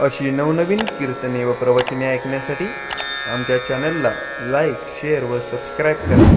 अशी नवनवीन कीर्तने व प्रवचने ऐकण्यासाठी आमच्या चॅनलला लाईक शेअर व सबस्क्राईब करा.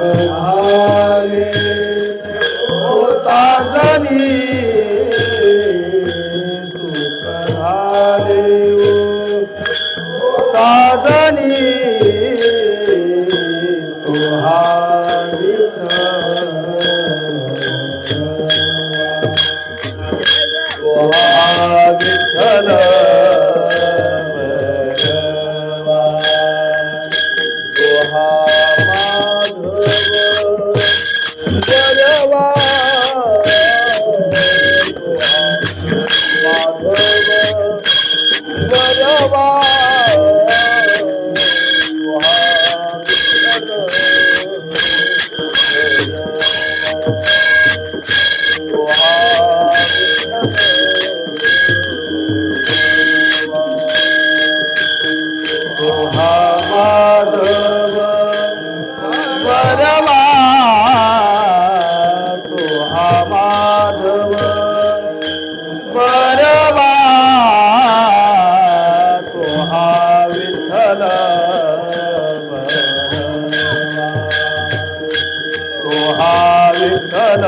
रूप पाहता साधनी विठ्ठल ಗೋವಾ विठ्ठल तो हा विठ्ठल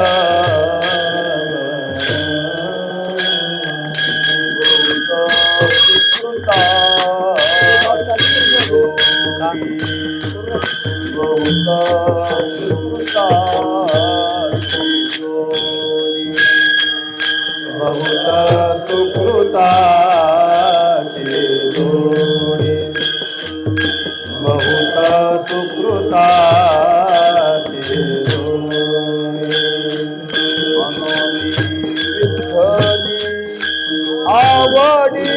बहुता सुकृता बहुता सुकृता आवडी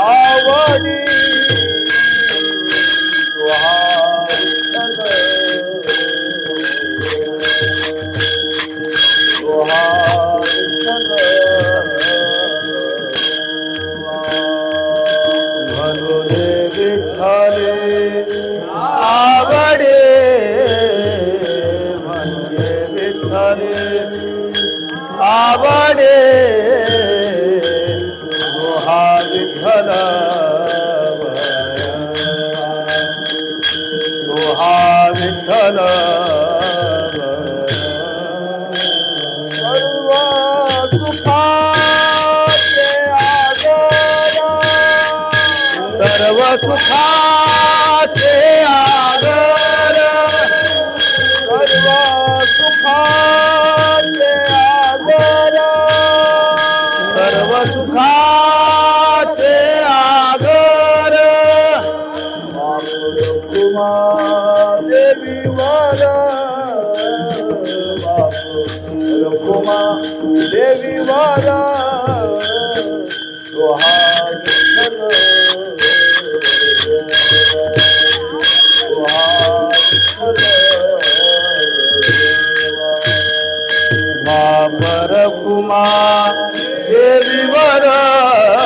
आवडी आवडे हा विठ्ठल हा विठ्ठल सर्व सुखाचे आगरा રૂપમાં દેવી વારા સુહાગ મા પર કુમાર દેવી વરા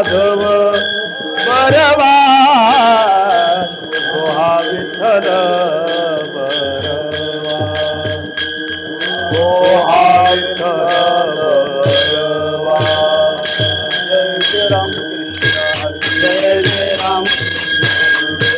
माधव बरवा. गोहा विठ्ठल बरवा. गोहा